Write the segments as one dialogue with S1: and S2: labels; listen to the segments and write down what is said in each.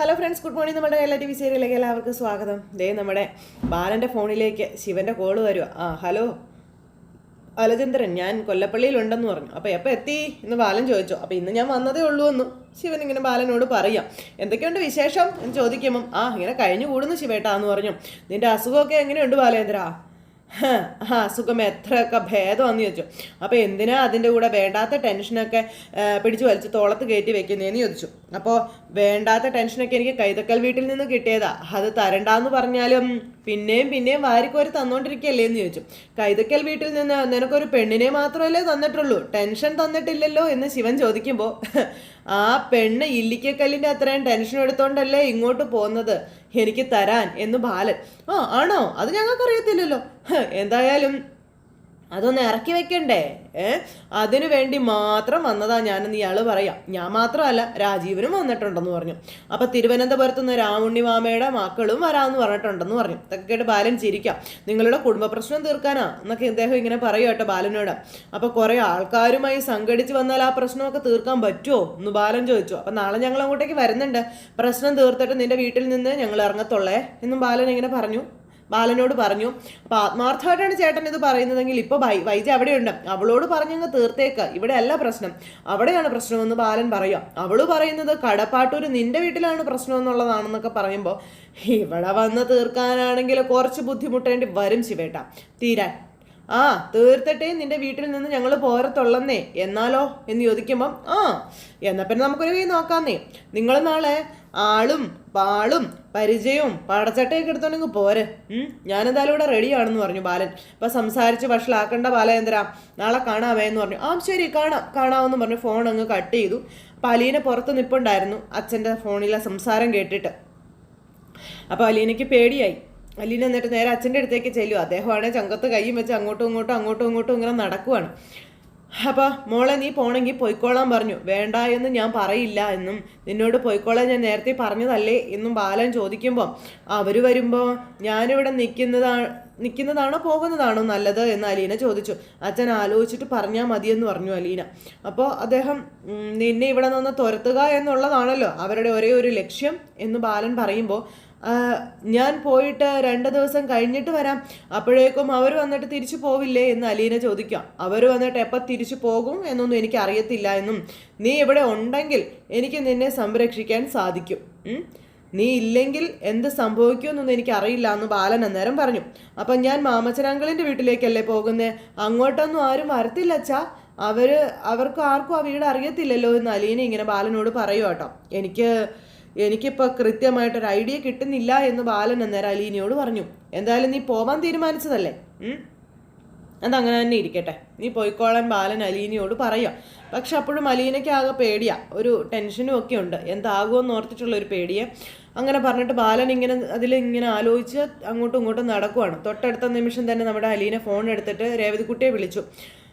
S1: Hello friends good morning നമ്മുടെ എല്ലാ T V സീരിയലിലേക്ക് എല്ലാവർക്കും സ്വാഗതം. ദേ നമ്മുടെ ബാലന്റെ ഫോണിലേക്ക് ശിവന്റെ കോൾ വരുക ആ ഹലോ അലചന്ദ്രൻ ഞാൻ കൊല്ലപ്പള്ളിയിലുണ്ടെന്ന് പറഞ്ഞു. അപ്പോൾ എപ്പോൾ എത്തി? എന്ന് ബാലൻ ചോദിച്ചു. അപ്പോൾ ഇന്ന് ഞാൻ വന്നതേ ഉള്ളൂ എന്ന്. ശിവൻ ഇങ്ങനെ ബാലനോട് പറയാം. എന്തൊക്കെയുണ്ട് വിശേഷം? എന്ന് ചോദിക്കുമ്പം ആ ഇങ്ങനെ കഴിഞ്ഞു കൂടുന്നു ശിവേട്ടാന്ന് പറഞ്ഞു. നിന്റെ അസുഖമൊക്കെ എങ്ങനെയുണ്ട് ബാലേന്ദ്ര? ആ സുഖം എത്രയൊക്കെ ഭേദമാണെന്ന് ചോദിച്ചു. അപ്പോൾ എന്തിനാ അതിന്റെ കൂടെ വേണ്ടാത്ത ടെൻഷനൊക്കെ പിടിച്ചു വലിച്ച് തോളത്ത് കയറ്റി വെക്കുന്നതെന്ന് ചോദിച്ചു. അപ്പോൾ വേണ്ടാത്ത ടെൻഷനൊക്കെ എനിക്ക് കൈതക്കൽ വീട്ടിൽ നിന്ന് കിട്ടിയതാ. അത് തരണ്ടാന്ന് പറഞ്ഞാലും പിന്നെയും പിന്നെയും വാരിക്കോരി തന്നോണ്ടിരിക്കുകയല്ലേ എന്ന് ചോദിച്ചു. കൈതക്കൽ വീട്ടിൽ നിന്ന് നിനക്കൊരു പെണ്ണിനെ മാത്രമല്ലേ തന്നിട്ടുള്ളൂ. ടെൻഷൻ തന്നിട്ടില്ലല്ലോ എന്ന് ശിവൻ ചോദിക്കുമ്പോൾ ആ പെണ്ണ് ഇല്ലിക്കക്കല്ലിന്റെ അത്രയും ടെൻഷൻ എടുത്തോണ്ടല്ലേ ഇങ്ങോട്ട് പോകുന്നത് എനിക്ക് തരാൻ എന്ന് ബാലൻ. ആ ആണോ? അത് ഞങ്ങൾക്കറിയത്തില്ലല്ലോ. എന്തായാലും അതൊന്ന് ഇറക്കി വെക്കണ്ടേ? ഏ? അതിനു വേണ്ടി മാത്രം വന്നതാ ഞാനെന്ന് ഇയാൾ പറയാം. ഞാൻ മാത്രമല്ല രാജീവനും വന്നിട്ടുണ്ടെന്ന് പറഞ്ഞു. അപ്പൊ തിരുവനന്തപുരത്ത് നിന്ന് രാമുണ്ണി മാമയുടെ മക്കളും വരാമെന്ന് പറഞ്ഞിട്ടുണ്ടെന്ന് പറഞ്ഞു. ഇതൊക്കെ കേട്ട് ബാലൻ ചിരിക്കാം. നിങ്ങളുടെ കുടുംബ പ്രശ്നം തീർക്കാനാ? എന്നൊക്കെ ഇദ്ദേഹം ഇങ്ങനെ പറയുക കേട്ടോ ബാലനോട്. അപ്പൊ കുറെ ആൾക്കാരുമായി സംഘടിച്ച് വന്നാൽ ആ പ്രശ്നമൊക്കെ തീർക്കാൻ പറ്റുമോ എന്ന് ബാലൻ ചോദിച്ചു. അപ്പൊ നാളെ ഞങ്ങൾ അങ്ങോട്ടേക്ക് വരുന്നുണ്ട്. പ്രശ്നം തീർത്തിട്ട് നിന്റെ വീട്ടിൽ നിന്ന് ഞങ്ങൾ ഇറങ്ങത്തുള്ളേ? എന്നും ബാലൻ ഇങ്ങനെ പറഞ്ഞു. ബാലനോട് പറഞ്ഞു അപ്പൊ ആത്മാർത്ഥമായിട്ടാണ് ചേട്ടൻ ഇത് പറയുന്നതെങ്കിൽ ഇപ്പൊ വൈജ അവിടെയുണ്ട്. അവളോട് പറഞ്ഞങ്ങ് തീർത്തേക്ക്. ഇവിടെ അല്ല പ്രശ്നം. അവിടെയാണ് പ്രശ്നമെന്ന് ബാലൻ പറയാം അവൾ പറയുന്നത് കടപ്പാട്ടൂര് നിന്റെ വീട്ടിലാണ് പ്രശ്നം എന്നുള്ളതാണെന്നൊക്കെ പറയുമ്പോൾ ഇവിടെ വന്ന് തീർക്കാനാണെങ്കിൽ കുറച്ച് ബുദ്ധിമുട്ടേണ്ടി വരും ശിവേട്ട. തീരാൻ. ആ തീർത്തിട്ടേ നിന്റെ വീട്ടിൽ നിന്ന് ഞങ്ങൾ പോരത്തുള്ളന്നേ. എന്നാലോ? എന്ന് ചോദിക്കുമ്പം ആ. എന്നാ പിന്നെ നമുക്കൊരു കൈ നോക്കാന്നേ. നിങ്ങൾ നാളെ ആളും പാളും പരിചയവും പാടച്ചട്ടയൊക്കെ എടുത്തോണ്ടെങ്കിൽ പോരെ. ഞാനെന്തായാലും ഇവിടെ റെഡിയാണെന്ന് പറഞ്ഞു ബാലൻ. ഇപ്പൊ സംസാരിച്ച് വഷളാക്കണ്ട ബാലചന്ദ്ര നാളെ കാണാമേ എന്ന് പറഞ്ഞു. ആ ശരി കാണാം കാണാമെന്ന് പറഞ്ഞു. ഫോൺ അങ്ങ് കട്ട് ചെയ്തു. അപ്പൊ അലീന പുറത്ത് നിപ്പുണ്ടായിരുന്നു അച്ഛന്റെ ഫോണിലെ സംസാരം കേട്ടിട്ട്. അപ്പോൾ അലീനയ്ക്ക് പേടിയായി. അലീന എന്നിട്ട് നേരെ അച്ഛന്റെ അടുത്തേക്ക് ചെല്ലും അദ്ദേഹമാണ് ചങ്കത്ത് കൈയും വെച്ച് അങ്ങോട്ടും ഇങ്ങോട്ടും അങ്ങോട്ടും ഇങ്ങോട്ടും ഇങ്ങനെ നടക്കുവാണ്. അപ്പോൾ മോളെ നീ പോണെങ്കിൽ പോയിക്കോളാൻ പറഞ്ഞു. വേണ്ട എന്ന് ഞാൻ പറയില്ല എന്നും. നിന്നോട് പൊയ്ക്കോളാൻ ഞാൻ നേരത്തെ പറഞ്ഞതല്ലേ എന്നും ബാലൻ ചോദിക്കുമ്പോൾ അവർ വരുമ്പോൾ ഞാനിവിടെ നിൽക്കുന്നതാണ് നിൽക്കുന്നതാണോ പോകുന്നതാണോ നല്ലത്? എന്ന് അലീന ചോദിച്ചു. അച്ഛൻ ആലോചിച്ചിട്ട് പറഞ്ഞാൽ മതിയെന്ന് പറഞ്ഞു അലീന. അപ്പോൾ അദ്ദേഹം നിന്നെ ഇവിടെ നിന്ന് തുരത്തുക എന്നുള്ളതാണല്ലോ അവരുടെ ഒരേ ഒരു ലക്ഷ്യം എന്ന് ബാലൻ പറയുമ്പോൾ ഞാൻ പോയിട്ട് രണ്ട് ദിവസം കഴിഞ്ഞിട്ട് വരാം. അപ്പോഴേക്കും അവർ വന്നിട്ട് തിരിച്ചു പോവില്ലേ എന്ന് അലീന ചോദിക്കാം. അവർ വന്നിട്ട് എപ്പോൾ തിരിച്ചു പോകും എന്നൊന്നും എനിക്ക് അറിയത്തില്ല എന്നും. നീ ഇവിടെ ഉണ്ടെങ്കിൽ എനിക്ക് നിന്നെ സംരക്ഷിക്കാൻ സാധിക്കും. നീ ഇല്ലെങ്കിൽ എന്ത് സംഭവിക്കുമെന്നൊന്നും എനിക്ക് അറിയില്ല എന്ന് ബാലൻ അന്നേരം പറഞ്ഞു. അപ്പം ഞാൻ മാമച്ചനാങ്കളിന്റെ വീട്ടിലേക്കല്ലേ പോകുന്നത് അങ്ങോട്ടൊന്നും ആരും വരത്തില്ല അച്ഛാ. അവർ അവർക്ക് ആർക്കും ആ വീട് അറിയത്തില്ലല്ലോ എന്ന് അലീന ഇങ്ങനെ ബാലനോട് പറയുക കേട്ടോ. എനിക്ക് എനിക്കിപ്പോൾ കൃത്യമായിട്ടൊരു ഐഡിയ കിട്ടുന്നില്ല എന്ന് ബാലൻ അന്നേരം അലീനയോട് പറഞ്ഞു. എന്തായാലും നീ പോവാൻ തീരുമാനിച്ചതല്ലേ? അതങ്ങനെ തന്നെ ഇരിക്കട്ടെ. നീ പോയിക്കോളാൻ ബാലൻ അലീനയോട് പറയാം പക്ഷെ അപ്പോഴും അലീനയ്ക്ക് ആകെ പേടിയാ. ഒരു ടെൻഷനും ഒക്കെ ഉണ്ട്. എന്താകുമെന്ന് ഓർത്തിട്ടുള്ള ഒരു പേടിയെ. അങ്ങനെ പറഞ്ഞിട്ട് ബാലൻ ഇങ്ങനെ അതിൽ ഇങ്ങനെ ആലോചിച്ച് അങ്ങോട്ടും ഇങ്ങോട്ടും നടക്കുവാണ്. തൊട്ടടുത്ത നിമിഷം തന്നെ നമ്മുടെ അലീന ഫോൺ എടുത്തിട്ട് രേവതിക്കുട്ടിയെ വിളിച്ചു.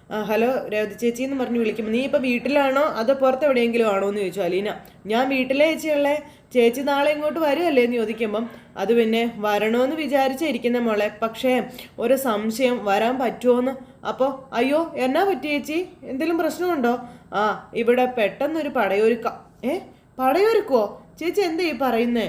S1: ഹലോ രേവതി ചേച്ചി എന്ന് പറഞ്ഞ് വിളിക്കുമ്പോൾ നീ ഇപ്പോൾ വീട്ടിലാണോ? അതോ പുറത്ത് എവിടെയെങ്കിലും ആണോ? എന്ന് ചോദിച്ചു അലീന. ഞാൻ വീട്ടിലെ ചേച്ചിയുള്ളേ ചേച്ചി നാളെ ഇങ്ങോട്ട് വരുമല്ലേ എന്ന് ചോദിക്കുമ്പം അത് പിന്നെ വരണമെന്ന് വിചാരിച്ചിരിക്കുന്ന മോളെ. പക്ഷേ ഒരു സംശയം വരാൻ പറ്റുമോയെന്ന് അപ്പോൾ അയ്യോ എന്നാ പറ്റി ചേച്ചി? എന്തെങ്കിലും പ്രശ്നമുണ്ടോ? ആ ഇവിടെ പെട്ടെന്നൊരു പടയൊരുക്ക ഏ? പടയൊരുക്കോ ചേച്ചി എന്താ ഈ പറയുന്നേ?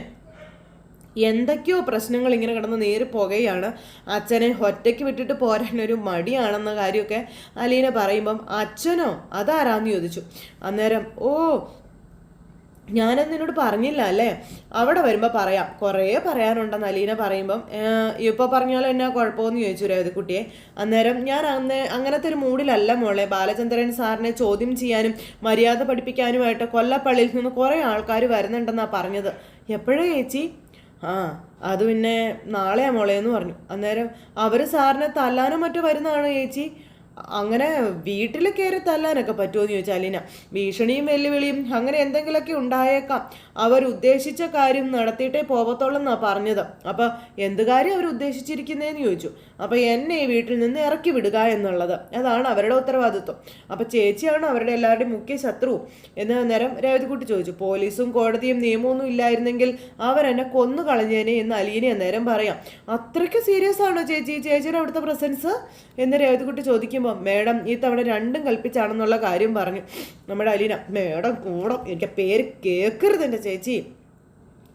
S1: എന്തൊക്കെയോ പ്രശ്നങ്ങൾ ഇങ്ങനെ കിടന്ന് നേരി പോകുകയാണ് അച്ഛനെ ഒറ്റയ്ക്ക് വിട്ടിട്ട് പോരാനൊരു മടിയാണെന്ന കാര്യമൊക്കെ അലീന പറയുമ്പം അച്ഛനോ അതാരാന്ന് ചോദിച്ചു. അന്നേരം ഓ ഞാനത് നിന്നോട് പറഞ്ഞില്ല അല്ലേ? അവിടെ വരുമ്പോൾ പറയാം. കുറേ പറയാനുണ്ടെന്ന് അലീന പറയുമ്പം ഇപ്പോൾ പറഞ്ഞാലും എന്നാ കുഴപ്പമെന്ന് ചോദിച്ചു രേവതിക്കുട്ടിയെ അന്നേരം ഞാൻ അന്ന് അങ്ങനത്തെ ഒരു മൂഡിലല്ല മോളെ. ബാലചന്ദ്രൻ സാറിനെ ചോദ്യം ചെയ്യാനും മര്യാദ പഠിപ്പിക്കാനുമായിട്ട് കൊല്ലപ്പള്ളിയിൽ നിന്ന് കുറേ ആൾക്കാർ വരുന്നുണ്ടെന്നാണ് പറഞ്ഞത്. എപ്പോഴേ ചേച്ചി? ആ അത് പിന്നെ നാളെയാ മോളെ എന്ന് പറഞ്ഞു. അന്നേരം അവർ സാറിനെ തല്ലാനോ മറ്റോ വരുന്നതാണോ ചേച്ചി? അങ്ങനെ വീട്ടിൽ കയറി തല്ലാനൊക്കെ പറ്റുമോ എന്ന് ചോദിച്ചാൽ അലീന ഭീഷണിയും വെല്ലുവിളിയും അങ്ങനെ എന്തെങ്കിലുമൊക്കെ ഉണ്ടായേക്കാം. അവർ ഉദ്ദേശിച്ച കാര്യം നടത്തിയിട്ടേ പോവത്തുള്ളൂ എന്നാണ് പറഞ്ഞത്. അപ്പോൾ എന്ത് കാര്യം അവർ ഉദ്ദേശിച്ചിരിക്കുന്നതെന്ന് ചോദിച്ചു. അപ്പോൾ എന്നെ ഈ വീട്ടിൽ നിന്ന് ഇറക്കി വിടുക എന്നുള്ളത്. അതാണ് അവരുടെ ഉത്തരവാദിത്വം. അപ്പോൾ ചേച്ചിയാണ് അവരുടെ എല്ലാവരുടെയും മുഖ്യ ശത്രു എന്ന് നേരം രേവതിക്കുട്ടി ചോദിച്ചു. പോലീസും കോടതിയും നിയമമൊന്നും ഇല്ലായിരുന്നെങ്കിൽ അവരെന്നെ കൊന്നു കളഞ്ഞേനെ എന്ന് അലീനെ അന്നേരം പറയാം. അത്രയ്ക്ക് സീരിയസ് ആണോ ചേച്ചി? ചേച്ചിയുടെ അവിടുത്തെ പ്രസൻസ് എന്ന് രേവതിക്കുട്ടി ചോദിക്കുമ്പോൾ മേഡം ഈ തവണ രണ്ടും കൽപ്പിച്ചാണെന്നുള്ള കാര്യം പറഞ്ഞു. നമ്മുടെ അലീന മേഡം കൂടം എനിക്ക് പേര് കേൾക്കരുത് എന്റെ ചേച്ചി.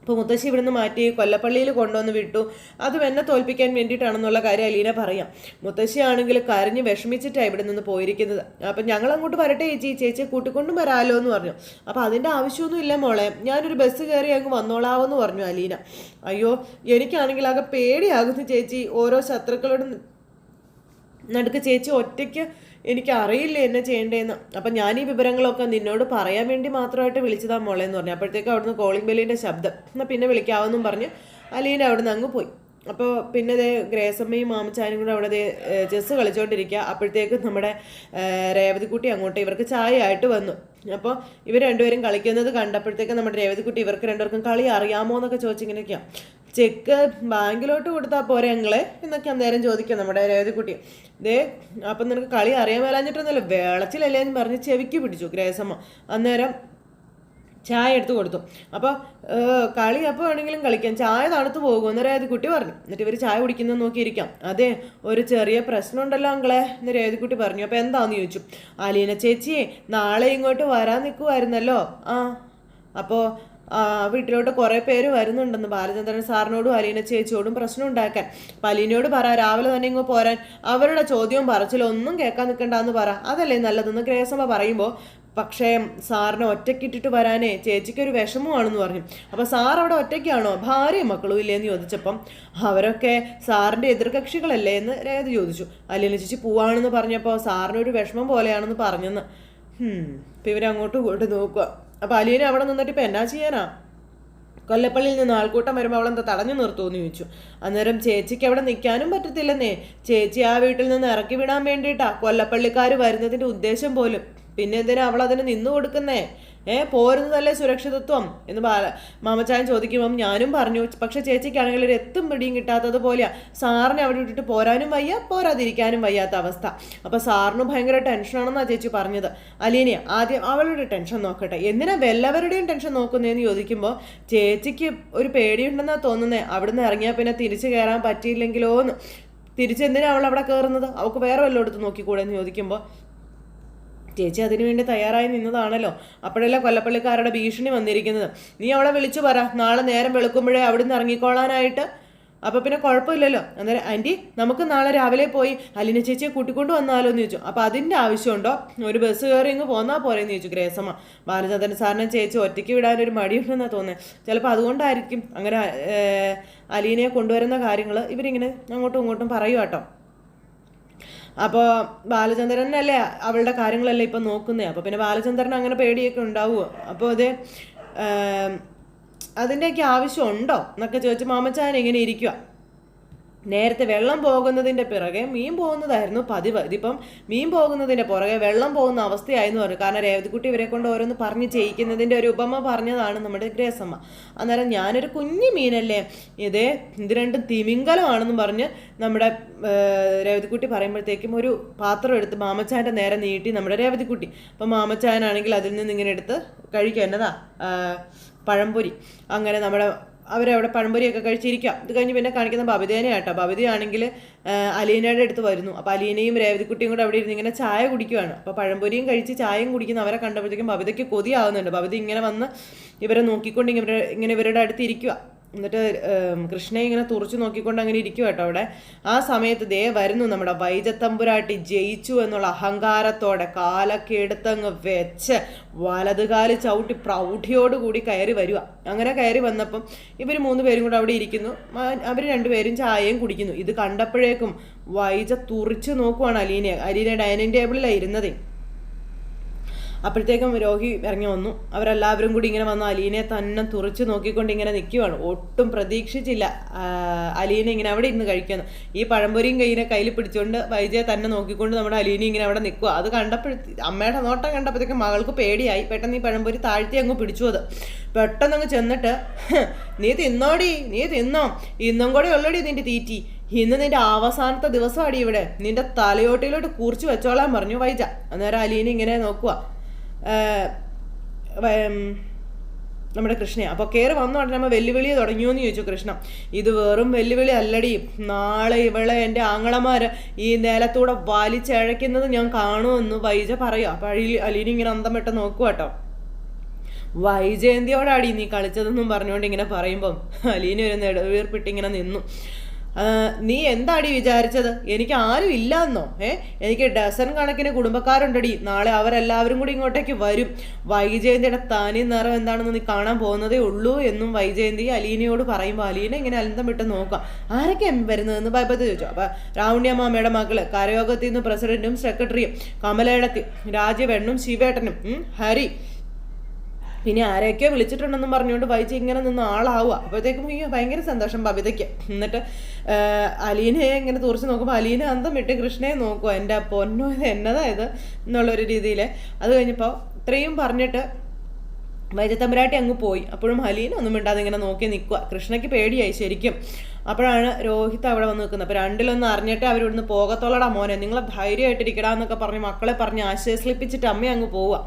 S1: അപ്പോൾ മുത്തശ്ശി ഇവിടുന്ന് മാറ്റി കൊല്ലപ്പള്ളിയിൽ കൊണ്ടുവന്ന് വിട്ടു. അത് എന്നെ തോൽപ്പിക്കാൻ വേണ്ടിയിട്ടാണെന്നുള്ള കാര്യം അലീന പറയാം. മുത്തശ്ശിയാണെങ്കിൽ കരഞ്ഞ് വിഷമിച്ചിട്ടാണ് ഇവിടെ നിന്ന് പോയിരിക്കുന്നത്. അപ്പം ഞങ്ങൾ അങ്ങോട്ട് വരട്ടെ ചേച്ചി. ചേച്ചി കൂട്ടിക്കൊണ്ടും വരാമല്ലോ എന്ന് പറഞ്ഞു. അപ്പോൾ അതിന്റെ ആവശ്യമൊന്നും ഇല്ല മോളെ. ഞാനൊരു ബസ് കയറി അങ്ങ് വന്നോളാവെന്ന് പറഞ്ഞു അലീന. അയ്യോ എനിക്കാണെങ്കിൽ ആകെ പേടിയാകുന്നു ചേച്ചി. ഓരോ ശത്രുക്കളോടും നടുക്ക് ചേച്ചി ഒറ്റയ്ക്ക് എനിക്ക് അറിയില്ല എന്നെ ചെയ്യേണ്ടതെന്ന് അപ്പം ഞാൻ ഈ വിവരങ്ങളൊക്കെ നിന്നോട് പറയാൻ വേണ്ടി മാത്രമായിട്ട് വിളിച്ചതാ മോളെ എന്ന് പറഞ്ഞു. അപ്പോഴത്തേക്ക് അവിടുന്ന് കോളിംഗ് ബെല്ലിന്റെ ശബ്ദം. എന്നാൽ പിന്നെ വിളിക്കാമെന്നും പറഞ്ഞ് അലീന അവിടുന്ന് അങ്ങ് പോയി. അപ്പോൾ പിന്നെ ദേ ഗ്രേസമ്മയും മാമച്ചാനും കൂടെ അവിടെ ചെസ്സ് കളിച്ചുകൊണ്ടിരിക്കുക അപ്പോഴത്തേക്കും നമ്മുടെ രേവതിക്കുട്ടി അങ്ങോട്ട് ഇവർക്ക് ചായ ആയിട്ട് വന്നു. അപ്പോൾ ഇവർ രണ്ടുപേരും കളിക്കുന്നത് കണ്ടപ്പോഴത്തേക്ക് നമ്മുടെ രേവതിക്കുട്ടി ഇവർക്ക് രണ്ടുപേർക്കും കളി അറിയാമോ എന്നൊക്കെ ചോദിച്ചിങ്ങനെയൊക്കെയാണ് ചെക്ക് ബാങ്കിലോട്ട് കൊടുത്താൽ പോരെ ഞങ്ങളെ എന്നൊക്കെ അന്നേരം ചോദിക്കാം നമ്മുടെ രേവതിക്കുട്ടി. ദേ അപ്പം നിനക്ക് കളി അറിയാൻ മേലാഞ്ഞിട്ടൊന്നുമില്ല വേളച്ചിലല്ലേ എന്ന് പറഞ്ഞ് ചെവിക്ക് പിടിച്ചു ഗ്രേസമ്മ. അന്നേരം ചായ എടുത്ത് കൊടുത്തു. അപ്പോൾ കളി അപ്പോൾ വേണമെങ്കിലും കളിക്കാം. ചായ തണുത്ത് പോകും എന്ന് രേവതിക്കുട്ടി പറഞ്ഞു. എന്നിട്ട് ഇവർ ചായ കുടിക്കുന്നത് നോക്കിയിരിക്കാം. അതെ ഒരു ചെറിയ പ്രശ്നം ഉണ്ടല്ലോ അങ്ങളെ എന്ന് രേവതിക്കുട്ടി പറഞ്ഞു. അപ്പോൾ എന്താണെന്ന് ചോദിച്ചു? അലീന ചേച്ചിയെ നാളെ ഇങ്ങോട്ട് വരാൻ നിൽക്കുമായിരുന്നല്ലോ ആ അപ്പോൾ വീട്ടിലോട്ട് കുറേ പേര് വരുന്നുണ്ടെന്ന് ബാലചന്ദ്രൻ സാറിനോടും അലീന ചേച്ചിയോടും പ്രശ്നം ഉണ്ടാക്കാൻ. അപ്പം അലീനയോട് പറ രാവിലെ തന്നെ ഇങ്ങ് പോരാൻ. അവരുടെ ചോദ്യവും പറച്ചിലും ഒന്നും കേൾക്കാൻ നിൽക്കണ്ടെന്ന് പറ. അതല്ലേ നല്ലതെന്ന് ഗ്രേസമ്മ പറയുമ്പോൾ പക്ഷേ സാറിനെ ഒറ്റയ്ക്കിട്ടിട്ട് വരാനേ ചേച്ചിക്കൊരു വിഷമമാണെന്ന് പറഞ്ഞു. അപ്പോൾ സാർ അവിടെ ഒറ്റയ്ക്കാണോ? ഭാര്യയും മക്കളും ഇല്ലേന്ന് ചോദിച്ചപ്പം അവരൊക്കെ സാറിന്റെ എതിർകക്ഷികളല്ലേ എന്ന് രേഖ ചോദിച്ചു. അലീന ചേച്ചി പോവാണെന്ന് പറഞ്ഞപ്പോൾ സാറിനൊരു വിഷമം പോലെയാണെന്ന് പറഞ്ഞെന്ന്. ഇപ്പം ഇവരങ്ങോട്ട് പോയിട്ട് നോക്കുക അപ്പോൾ അലീന അവിടെ നിന്നിട്ട് ഇപ്പം എന്നാ ചെയ്യാനാ? കൊല്ലപ്പള്ളിയിൽ നിന്ന് ആൾക്കൂട്ടം വരുമ്പോൾ അവളെന്താ തടഞ്ഞു നിർത്തുമെന്ന് ചോദിച്ചു. അന്നേരം ചേച്ചിക്ക് അവിടെ നിൽക്കാനും പറ്റത്തില്ലെന്നേ. ചേച്ചി ആ വീട്ടിൽ നിന്ന് ഇറക്കി വിടാൻ വേണ്ടിയിട്ടാ കൊല്ലപ്പള്ളിക്കാർ വരുന്നതിന്റെ ഉദ്ദേശം പോലും. പിന്നെ എന്തിനാ അവൾ അതിന് നിന്നു കൊടുക്കുന്നേ? ഏ പോരുന്നതല്ലേ സുരക്ഷിതത്വം? എന്ന് മാമച്ചായൻ ചോദിക്കുമ്പം ഞാനും പറഞ്ഞു പക്ഷെ ചേച്ചിക്കാണെങ്കിൽ ഒരു എത്തും പിടിയും കിട്ടാത്തത് പോലെയാണ് സാറിനെ അവിടെ വിട്ടിട്ട് പോരാനും വയ്യ പോരാതിരിക്കാനും വയ്യാത്ത അവസ്ഥ. അപ്പൊ സാറിന് ഭയങ്കര ടെൻഷനാണെന്നാണ് ചേച്ചി പറഞ്ഞത്. അലീനിയ ആദ്യം അവളുടെ ടെൻഷൻ നോക്കട്ടെ. എന്തിനാ വല്ലവരുടെയും ടെൻഷൻ നോക്കുന്നതെന്ന് ചോദിക്കുമ്പോൾ ചേച്ചിക്ക് ഒരു പേടിയുണ്ടെന്നാ തോന്നുന്നത് അവിടുന്ന് ഇറങ്ങിയാൽ പിന്നെ തിരിച്ചു കയറാൻ പറ്റിയില്ലെങ്കിലോ എന്ന് തിരിച്ചെന്തിനാ അവൾ അവിടെ കയറുന്നത് അവൾക്ക് വേറെ വല്ലോടത്ത് നോക്കിക്കൂടെ എന്ന് ചോദിക്കുമ്പോൾ ചേച്ചി അതിനുവേണ്ടി തയ്യാറായി നിന്നതാണല്ലോ. അപ്പോഴല്ലേ കൊല്ലപ്പള്ളിക്കാരുടെ ഭീഷണി വന്നിരിക്കുന്നത്. നീ അവളെ വിളിച്ചു പറ. നാളെ നേരം വെളുക്കുമ്പോഴേ അവിടുന്ന് ഇറങ്ങിക്കോളാനായിട്ട്. അപ്പോൾ പിന്നെ കുഴപ്പമില്ലല്ലോ. അന്നേരം ആന്റി നമുക്ക് നാളെ രാവിലെ പോയി അലിന ചേച്ചിയെ കൂട്ടിക്കൊണ്ട് വന്നാലോ എന്ന് ചോദിച്ചു. അപ്പോൾ അതിന്റെ ആവശ്യമുണ്ടോ? ഒരു ബസ് കയറി ഇങ്ങ് പോന്നാൽ പോരെന്ന് ചോദിച്ചു ഗ്രേസമ്മ. ബാലചന്ദ്രൻ സാറിനെ ചേച്ചി ഒറ്റയ്ക്ക് വിടാനൊരു മടിയുണ്ടെന്നാണ് തോന്നുന്നത് ചിലപ്പോൾ അതുകൊണ്ടായിരിക്കും. അങ്ങനെ അലീനയെ കൊണ്ടുവരുന്ന കാര്യങ്ങൾ ഇവരിങ്ങനെ അങ്ങോട്ടും ഇങ്ങോട്ടും പറയുക അപ്പോൾ ബാലചന്ദ്രനല്ലേ അവളുടെ കാര്യങ്ങളല്ലേ ഇപ്പം നോക്കുന്നേ? അപ്പോൾ പിന്നെ ബാലചന്ദ്രൻ അങ്ങനെ പേടിയൊക്കെ ഉണ്ടാവുമോ അപ്പോൾ അത് അതിന്റെയൊക്കെ ആവശ്യമുണ്ടോ എന്നൊക്കെ ചോദിച്ച് മാമച്ചാൻ ഇങ്ങനെ ഇരിക്കുക നേരത്തെ വെള്ളം പോകുന്നതിന്റെ പിറകെ മീൻ പോകുന്നതായിരുന്നു പതിവ്. ഇതിപ്പം മീൻ പോകുന്നതിന്റെ പുറകെ വെള്ളം പോകുന്ന അവസ്ഥയായിരുന്നു പറഞ്ഞു. കാരണം രേവതിക്കുട്ടി ഇവരെ കൊണ്ട് ഓരോന്ന് പറഞ്ഞ് ചെയ്യിക്കുന്നതിന്റെ ഒരു ഉപമ പറഞ്ഞതാണ് നമ്മുടെ ഗ്രേസമ്മ. അന്നേരം ഞാനൊരു കുഞ്ഞു മീനല്ലേ? ഇതേ ഇത് രണ്ടും തിമിങ്കലമാണെന്ന് പറഞ്ഞ് നമ്മുടെ രേവതിക്കുട്ടി പറയുമ്പോഴത്തേക്കും ഒരു പാത്രം എടുത്ത് മാമച്ചാന്റെ നേരെ നീട്ടി നമ്മുടെ രേവതിക്കുട്ടി. അപ്പം മാമച്ചാനാണെങ്കിൽ അതിൽ നിന്ന് ഇങ്ങനെ എടുത്ത് കഴിക്കുക എന്നതാ? പഴംപൊരി. അങ്ങനെ നമ്മുടെ അവരവിടെ പഴംപൊരിയൊക്കെ കഴിച്ചിരിക്കാം ഇത് കഴിഞ്ഞ് പിന്നെ കാണിക്കുന്ന ബബിതേനെ കേട്ടോ ബബിതയാണെങ്കിൽ അലീനയുടെ അടുത്ത് വരുന്നു. അപ്പോൾ അലീനയും രേവതിക്കുട്ടിയും കൂടെ അവിടെ ഇരുന്ന് ഇങ്ങനെ ചായ കുടിക്കുകയാണ് അപ്പോൾ പഴംപൊരിയും കഴിച്ച് ചായയും കുടിക്കുന്ന അവരെ കണ്ടപ്പോഴത്തേക്കും ബബിതയ്ക്ക് കൊതിയാവുന്നുണ്ട്. ബബിത ഇങ്ങനെ വന്ന് ഇവരെ നോക്കിക്കൊണ്ട് ഇങ്ങനെ ഇവരുടെ അടുത്ത് ഇരിക്കുക എന്നിട്ട് കൃഷ്ണയെ ഇങ്ങനെ തുറച്ചു നോക്കിക്കൊണ്ട് അങ്ങനെ ഇരിക്കും കേട്ടോ അവിടെ. ആ സമയത്ത് ദേ വരുന്നു നമ്മുടെ വൈജത്തമ്പുരാട്ടി ജയിച്ചു എന്നുള്ള അഹങ്കാരത്തോടെ കാലൊക്കെ എടുത്തങ്ങ് വെച്ച് വലതുകാൽ ചവിട്ടി പ്രൗഢിയോടുകൂടി കയറി വരിക അങ്ങനെ കയറി വന്നപ്പം ഇവർ മൂന്ന് പേരും കൂടെ അവിടെ ഇരിക്കുന്നു. അവർ രണ്ടുപേരും ചായയും കുടിക്കുന്നു. ഇത് കണ്ടപ്പോഴേക്കും വൈജ തുറിച്ച് നോക്കുവാണ് അലീന അലീന ഡൈനിങ് ടേബിളിലാണ് ഇരുന്നതേ. അപ്പോഴത്തേക്കും രോഹി ഇറങ്ങി വന്നു. അവരെല്ലാവരും കൂടി ഇങ്ങനെ വന്ന് അലീനെ തന്നെ തുറച്ച് നോക്കിക്കൊണ്ട് ഇങ്ങനെ നിൽക്കുവാണ് ഒട്ടും പ്രതീക്ഷിച്ചില്ല അലീനെ ഇങ്ങനെ അവിടെ ഇരുന്ന് കഴിക്കുന്നു. ഈ പഴംപൊരിയും കയ്യിനെ കയ്യിൽ പിടിച്ചുകൊണ്ട് വൈജയെ തന്നെ നോക്കിക്കൊണ്ട് നമ്മുടെ അലീനെ ഇങ്ങനെ അവിടെ നിൽക്കുക അത് കണ്ടപ്പോഴ അമ്മയുടെ നോട്ടം കണ്ടപ്പോഴത്തേക്കും മകൾക്ക് പേടിയായി. പെട്ടെന്ന് ഈ പഴംപൊരി താഴ്ത്തി അങ്ങ് പിടിച്ചു അത്. പെട്ടെന്ന് അങ്ങ് ചെന്നിട്ട് നീ തിന്നോടി നീ തിന്നോ. ഇന്നും കൂടെ ഉള്ളടി നിന്റെ തീറ്റി. ഇന്ന് നിന്റെ അവസാനത്തെ ദിവസമാടി ഇവിടെ. നിന്റെ തലയോട്ടിലോട്ട് കുറിച്ച് വെച്ചോളാൻ പറഞ്ഞു വൈജ. അന്നേരം അലീനെ ഇങ്ങനെ നോക്കുക നമ്മുടെ കൃഷ്ണയെ. അപ്പോൾ കയറി വന്നു നമ്മൾ വെല്ലുവിളി തുടങ്ങിയോ എന്ന് ചോദിച്ചു കൃഷ്ണ. ഇത് വെറും വെല്ലുവിളി അല്ലടി. നാളെ ഇവളെ എന്റെ ആങ്ങളമാർ ഈ നിലത്തൂടെ വലിച്ചഴയ്ക്കുന്നത് ഞാൻ കാണുമെന്ന് വൈജ പറയുക അപ്പോൾ അലീന ഇങ്ങനെ അന്തം വിട്ട് നോക്കുക കേട്ടോ വൈജയന്തിയോടാടി നീ കളിച്ചതെന്നും പറഞ്ഞുകൊണ്ട് ഇങ്ങനെ പറയുമ്പം അലീന ഒരു നെടുവീർപ്പിട്ട് ഇങ്ങനെ നിന്നു. നീ എന്താടി വിചാരിച്ചത്? എനിക്ക് ആരും ഇല്ലാന്നോ? ഏ? എനിക്ക് ഡസൺ കണക്കിന് കുടുംബക്കാരുണ്ടടി. നാളെ അവരെല്ലാവരും കൂടി ഇങ്ങോട്ടേക്ക് വരും. വൈജയന്തിയുടെ തനി നിറം എന്താണെന്ന് നീ കാണാൻ പോകുന്നതേ ഉള്ളൂ എന്നും വൈജയന്തി അലീനയോട് പറയുമ്പോൾ അലീന ഇങ്ങനെ അലന്തം വിട്ട് നോക്കാം. ആരൊക്കെ വരുന്നതെന്ന് ഭയപ്പത്ത് ചോദിച്ചു? അപ്പൊ രാവണ്യമ്മയുടെ മകൾ കരയോഗത്തിൽ നിന്ന് പ്രസിഡന്റും സെക്രട്ടറിയും കമലേടത്തി രാജവെണ്ണും ശിവേട്ടനും ഹരി പിന്നെ ആരെയൊക്കെയോ വിളിച്ചിട്ടുണ്ടെന്നും പറഞ്ഞുകൊണ്ട് വൈജി ഇങ്ങനെ നിന്ന് ആളാവുക. അപ്പോഴത്തേക്കും ഈ ഭയങ്കര സന്തോഷം ബബിതയ്ക്ക്. എന്നിട്ട് അലീനയെ ഇങ്ങനെ തുറച്ച് നോക്കുമ്പോൾ അലീന അന്തം വിട്ട് കൃഷ്ണയെ നോക്കുക. എന്റെ പൊന്നോ ഇത് എന്നതാ ഇത്? എന്നുള്ളൊരു രീതിയിൽ അത് കഴിഞ്ഞപ്പോൾ ഇത്രയും പറഞ്ഞിട്ട് വൈദ്യത്തമ്പരാട്ടി അങ്ങ് പോയി. അപ്പോഴും ഹലീന ഒന്നും മിണ്ടാതെ ഇങ്ങനെ നോക്കി നിൽക്കുക. കൃഷ്ണയ്ക്ക് പേടിയായി ശരിക്കും. അപ്പോഴാണ് രോഹിത് അവിടെ വന്ന് നിൽക്കുന്നത്. അപ്പോൾ രണ്ടിലൊന്നും അറിഞ്ഞിട്ട് അവരിവിടുന്ന് പോകത്തോളടാ മോനെ. നിങ്ങളെ ധൈര്യമായിട്ടിരിക്കടാ എന്നൊക്കെ പറഞ്ഞ് മക്കളെ പറഞ്ഞ് ആശയസ്ലിപ്പിച്ചിട്ട് അമ്മ അങ്ങ് പോവുക.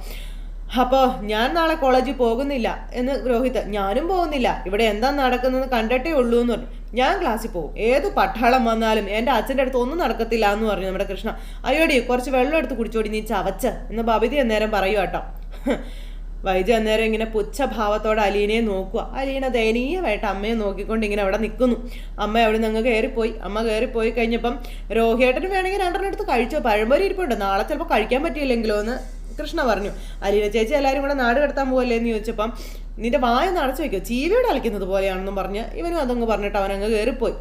S1: അപ്പോൾ ഞാൻ നാളെ കോളേജിൽ പോകുന്നില്ല എന്ന് രോഹിത് ഞാനും പോകുന്നില്ല. ഇവിടെ എന്താ നടക്കുന്നത് കണ്ടിട്ടേ ഉള്ളൂ എന്ന് പറഞ്ഞു. ഞാൻ ക്ലാസ്സിൽ പോകും. ഏത് പട്ടാളം വന്നാലും എന്റെ അച്ഛന്റെ അടുത്ത് ഒന്നും നടക്കത്തില്ല എന്ന് പറഞ്ഞു നമ്മുടെ കൃഷ്ണ. അയ്യോടി കുറച്ച് വെള്ളം എടുത്ത് കുടിച്ചോടി നീ ചവച്ച് എന്ന് ബബിതി അന്നേരം പറയൂ കേട്ടോ. വൈദ്യ അന്നേരം ഇങ്ങനെ പുച്ഛഭാവത്തോടെ അലീനയെ നോക്കുക. അലീന ദയനീയമായിട്ട് അമ്മയെ നോക്കിക്കൊണ്ട് ഇങ്ങനെ അവിടെ നിൽക്കുന്നു. അമ്മ അവിടെ നിന്ന് കയറിപ്പോയി. അമ്മ കയറിപ്പോയി കഴിഞ്ഞപ്പം രോഹിയേട്ടന് വേണമെങ്കിൽ രണ്ടെണ്ണം എടുത്ത് കഴിച്ചോ. പഴംപൊരി ഇരിപ്പുണ്ട്. നാളെ ചിലപ്പോൾ കഴിക്കാൻ പറ്റിയില്ലെങ്കിലോ എന്ന് കൃഷ്ണ പറഞ്ഞു അലീന ചേച്ചി എല്ലാവരും കൂടെ നാട് കടത്താൻ പോകല്ലേ എന്ന് ചോദിച്ചപ്പം നിന്റെ വായ നടച്ചു വെക്കോ. ചീവയോട് അലക്കുന്നത് പോലെയാണെന്നും പറഞ്ഞ് ഇവനും അതങ്ങ് പറഞ്ഞിട്ട് അവനങ്ങ് കയറിപ്പോയി.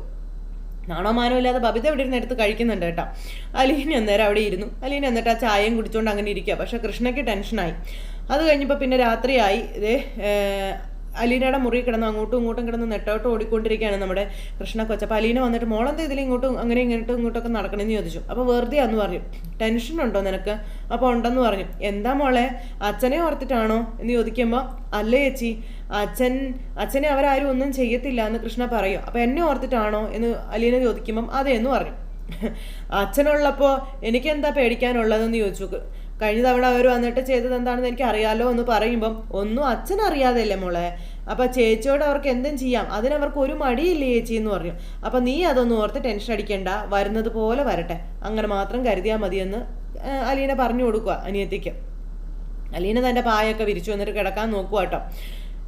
S1: നാണോ മാനോ ഇല്ലാതെ ബബിത ഇവിടെ ഇരുന്ന് എടുത്ത് കഴിക്കുന്നുണ്ട് കേട്ടോ. അലീന അന്നേരം അവിടെ ഇരുന്നു. അലീന എന്നിട്ട് ആ ചായയും കുടിച്ചുകൊണ്ട് അങ്ങനെ ഇരിക്കുക പക്ഷെ കൃഷ്ണയ്ക്ക് ടെൻഷനായി അത് കഴിഞ്ഞപ്പോൾ പിന്നെ രാത്രിയായി. ഇതേ അലീനയുടെ മുറി കിടന്ന് അങ്ങോട്ടും ഇങ്ങോട്ടും കിടന്ന് നെട്ടോട്ട് ഓടിക്കൊണ്ടിരിക്കുകയാണ് നമ്മുടെ കൃഷ്ണ കൊച്ച അപ്പോൾ അലീന വന്നിട്ട് മോളെന്താ ഇതിൽ ഇങ്ങോട്ടും അങ്ങനെ ഇങ്ങോട്ടും ഇങ്ങോട്ടൊക്കെ നടക്കണമെന്ന് ചോദിച്ചു. അപ്പോൾ വെറുതെ പറഞ്ഞു ടെൻഷൻ ഉണ്ടോ നിനക്ക്? അപ്പോൾ ഉണ്ടെന്ന് പറഞ്ഞു എന്താ മോളെ അച്ഛനെ ഓർത്തിട്ടാണോ? എന്ന് ചോദിക്കുമ്പോൾ അല്ല ചേച്ചി അച്ഛൻ അച്ഛനെ അവരാരും ഒന്നും ചെയ്യത്തില്ല എന്ന് കൃഷ്ണ പറയും. അപ്പോൾ എന്നെ ഓർത്തിട്ടാണോ? എന്ന് അലീന ചോദിക്കുമ്പം അതെ എന്ന് പറഞ്ഞു. അച്ഛനുള്ളപ്പോൾ എനിക്കെന്താ പേടിക്കാനുള്ളതെന്ന് ചോദിച്ചു. കഴിഞ്ഞ തവണ അവർ വന്നിട്ട് ചെയ്തത് എന്താണെന്ന് എനിക്ക് അറിയാലോ എന്ന് പറയുമ്പം ഒന്നും അച്ഛൻ അറിയാതെയല്ലേ മോളെ? അപ്പം ചേച്ചിയോട് അവർക്ക് എന്തും ചെയ്യാം. അതിനവർക്ക് ഒരു മടിയില്ല ചേച്ചി എന്ന് പറഞ്ഞു. അപ്പം നീ അതൊന്നും ഓർത്ത് ടെൻഷൻ അടിക്കണ്ട. വരുന്നത് പോലെ വരട്ടെ. അങ്ങനെ മാത്രം കരുതിയാൽ മതിയെന്ന് അലീന പറഞ്ഞു കൊടുക്കുക അനിയത്തിക്ക്. അലീന തന്റെ പായൊക്കെ വിരിച്ചു വന്നിട്ട് കിടക്കാൻ നോക്കുക കേട്ടോ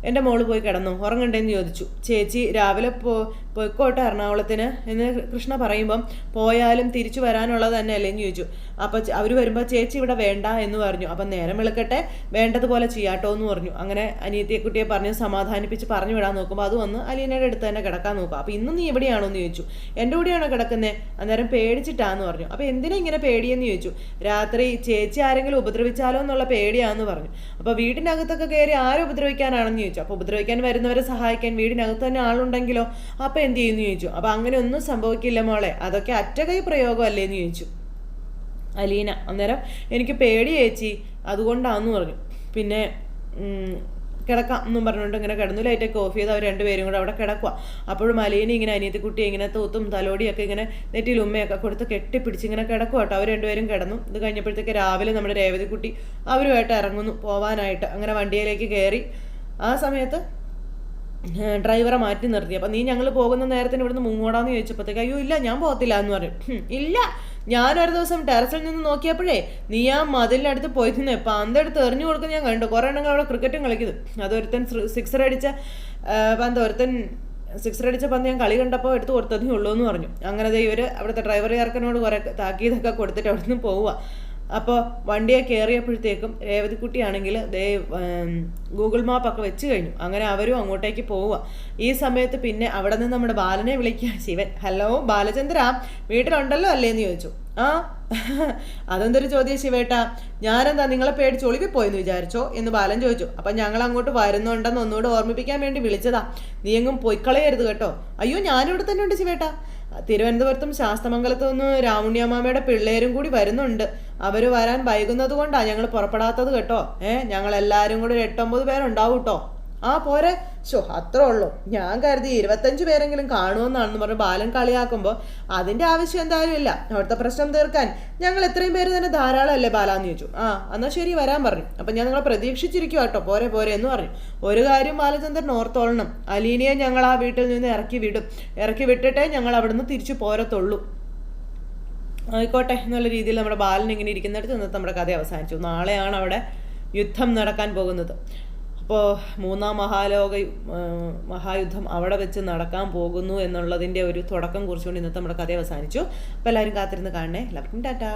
S1: എന്റെ മോൾ പോയി കിടന്നു. ഉറങ്ങണ്ടേന്ന് ചോദിച്ചു. ചേച്ചി രാവിലെ പോ പോയിക്കോട്ടെ എറണാകുളത്തിന് എന്ന് കൃഷ്ണ പറയുമ്പം പോയാലും തിരിച്ചു വരാനുള്ളത് തന്നെ എന്ന് ചോദിച്ചു. അപ്പോൾ അവർ വരുമ്പോൾ ചേച്ചി ഇവിടെ വേണ്ട എന്ന് പറഞ്ഞു. അപ്പം നേരം വിളിക്കട്ടെ വേണ്ടതുപോലെ ചെയ്യാട്ടോ എന്ന് പറഞ്ഞു. അങ്ങനെ അനിയത്തിയെ കുട്ടിയെ പറഞ്ഞ് സമാധാനിപ്പിച്ച് പറഞ്ഞു വിടാൻ നോക്കുമ്പോൾ അത് വന്ന് അലീനയുടെ അടുത്ത് തന്നെ കിടക്കാൻ നോക്കുക അപ്പോൾ ഇന്ന് നീ എവിടെയാണോ എന്ന് ചോദിച്ചു. എന്റെ കൂടെയാണോ കിടക്കുന്നത് അന്നേരം പേടിച്ചിട്ടാന്ന് പറഞ്ഞു. അപ്പോൾ എന്തിനാ ഇങ്ങനെ പേടിയെന്ന് ചോദിച്ചു. രാത്രി ചേച്ചി ആരെങ്കിലും ഉപദ്രവിച്ചാലോ എന്നുള്ള പേടിയാന്ന് പറഞ്ഞു. അപ്പോൾ വീടിനകത്തൊക്കെ കയറി ആരും ഉപദ്രവിക്കാനാണെന്ന് ചോദിച്ചു. അപ്പോൾ ഉപദ്രവിക്കാൻ വരുന്നവരെ സഹായിക്കാൻ വീടിനകത്ത് തന്നെ ആളുണ്ടെങ്കിലോ? അപ്പോൾ എന്ത് ചെയ്യുന്നു ചോദിച്ചു. അപ്പൊ അങ്ങനെ ഒന്നും സംഭവിക്കില്ല മോളെ. അതൊക്കെ അറ്റകൈ പ്രയോഗമല്ലേ എന്ന് ചോദിച്ചു. അലീന അന്നേരം എനിക്ക് പേടി ചേച്ചി. അതുകൊണ്ടാന്ന് പറഞ്ഞു. പിന്നെ കിടക്കാം എന്നും പറഞ്ഞുകൊണ്ട് ഇങ്ങനെ കിടന്നു ലൈറ്റൊക്കെ ഓഫ് ചെയ്ത് അവർ രണ്ടുപേരും കൂടെ അവിടെ കിടക്കുക അപ്പോഴും അലീന ഇങ്ങനെ അനിയത്തിക്കുട്ടി ഇങ്ങനെ തൂത്തും തലോടിയൊക്കെ ഇങ്ങനെ നെറ്റിയിൽ ഉമ്മയൊക്കെ കൊടുത്ത് കെട്ടിപ്പിടിച്ച് ഇങ്ങനെ കിടക്കുക കേട്ടോ. അവർ രണ്ടുപേരും കിടന്നു. ഇത് കഴിഞ്ഞപ്പോഴത്തേക്ക് രാവിലെ നമ്മുടെ രേവതിക്കുട്ടി അവരുമായിട്ട് ഇറങ്ങുന്നു പോവാനായിട്ട്. അങ്ങനെ വണ്ടിയിലേക്ക് കയറി. ആ സമയത്ത് ഡ്രൈവറെ മാറ്റി നിർത്തി. അപ്പം നീ ഞങ്ങൾ പോകുന്ന നേരത്തിന് ഇവിടുന്ന് മുങ്ങോടാന്ന് ചോദിച്ചപ്പോഴത്തേക്ക് അയ്യോ ഇല്ല ഞാൻ പോകത്തില്ല എന്ന് പറയും ഇല്ല. ഞാൻ ഒരു ദിവസം ടെറസിൽ നിന്ന് നോക്കിയപ്പോഴേ നീ ആ മതിലിനടുത്ത് പോയി നിന്ന് പന്തെടുത്ത് എറിഞ്ഞു കൊടുക്കുന്ന ഞാൻ കണ്ടു. കുറേ എണ്ണങ്ങൾ അവിടെ ക്രിക്കറ്റും കളിക്കുന്നു. അതൊരുത്തൻ സിക്സർ അടിച്ച പന്ത് ഒരുത്തൻ സിക്സർ അടിച്ച പന്ത് ഞാൻ കളി കണ്ടപ്പോൾ എടുത്ത് കൊടുത്തതേ ഉള്ളൂ എന്ന് പറഞ്ഞു. അങ്ങനെ ഇവർ അവിടുത്തെ ഡ്രൈവർ ചേർക്കനോട് കുറേ താക്കീതൊക്കെ കൊടുത്തിട്ട് അവിടുന്ന് പോവുക അപ്പോൾ വണ്ടിയെ കയറിയപ്പോഴത്തേക്കും രേവതിക്കുട്ടിയാണെങ്കിൽ ദേ ഗൂഗിൾ മാപ്പൊക്കെ വെച്ച് കഴിഞ്ഞു. അങ്ങനെ അവരും അങ്ങോട്ടേക്ക് പോവുക ഈ സമയത്ത് പിന്നെ അവിടെ നിന്ന് നമ്മുടെ ബാലനെ വിളിക്കുക. ശിവൻ ഹലോ ബാലചന്ദ്ര വീട്ടിലുണ്ടല്ലോ അല്ലേ? എന്ന് ചോദിച്ചു. ആ അതെന്തൊരു ചോദ്യം ശിവേട്ടാ? ഞാനെന്താ നിങ്ങളെ പേടിച്ച് ഒളിവി പോയെന്ന് വിചാരിച്ചോ? എന്ന് ബാലൻ ചോദിച്ചു. അപ്പം ഞങ്ങൾ അങ്ങോട്ട് വരുന്നുണ്ടെന്ന് ഒന്നുകൂടെ ഓർമ്മിപ്പിക്കാൻ വേണ്ടി വിളിച്ചതാ. നീ എങ്ങും പൊയ്ക്കളയരുത് കേട്ടോ. അയ്യോ ഞാനിവിടെ തന്നെ ഉണ്ട് ശിവേട്ടാ. തിരുവനന്തപുരത്തും ശാസ്തമംഗലത്തു നിന്ന് രാമുണ്യമാമയുടെ പിള്ളേരും കൂടി വരുന്നുണ്ട്. അവർ വരാൻ വൈകുന്നത് കൊണ്ടാണ് ഞങ്ങൾ പുറപ്പെടാത്തത് കേട്ടോ. ഏഹ് ഞങ്ങൾ എല്ലാവരും കൂടി ഒരു എട്ടൊമ്പത് പേരുണ്ടാവും കേട്ടോ ആ പോരെ. ഷോ അത്രേ ഉള്ളൂ. ഞാൻ കരുതി ഇരുപത്തഞ്ച് പേരെങ്കിലും കാണുമെന്നാണെന്ന് പറഞ്ഞ് ബാലൻ കളിയാക്കുമ്പോൾ അതിന്റെ ആവശ്യം എന്തായാലും ഇല്ല. അവിടുത്തെ പ്രശ്നം തീർക്കാൻ ഞങ്ങൾ എത്രയും പേര് തന്നെ ധാരാളമല്ലേ ബാലാന്ന് ചോദിച്ചു. ആ എന്നാൽ ശരി വരാൻ പറഞ്ഞു. അപ്പം ഞാൻ നിങ്ങളെ പ്രതീക്ഷിച്ചിരിക്കും കേട്ടോ. പോരെ പോരെ എന്ന് പറഞ്ഞു. ഒരു കാര്യം ബാലചന്ദ്രൻ ഓർത്തോളണം. അലീനയെ ഞങ്ങൾ ആ വീട്ടിൽ നിന്ന് ഇറക്കി വിടും. ഇറക്കി വിട്ടിട്ടേ ഞങ്ങൾ അവിടുന്ന് തിരിച്ചു പോരത്തുള്ളൂ. ആയിക്കോട്ടെ എന്നുള്ള രീതിയിൽ നമ്മുടെ ബാലൻ ഇങ്ങനെ ഇരിക്കുന്നിടത്ത് നിന്ന് നമ്മുടെ കഥ അവസാനിച്ചു. നാളെയാണ് അവിടെ യുദ്ധം നടക്കാൻ പോകുന്നത്. ഇപ്പോൾ മൂന്നാം മഹാലോക മഹായുദ്ധം അവിടെ വെച്ച് നടക്കാൻ പോകുന്നു എന്നുള്ളതിന്റെ ഒരു തുടക്കം കുറിച്ചുകൊണ്ട് ഇന്നത്തെ നമ്മുടെ കഥ അവസാനിച്ചു. അപ്പോൾ എല്ലാവരും കാത്തിരുന്ന് കാണണേ. എല്ലാവർക്കും ടാറ്റാ.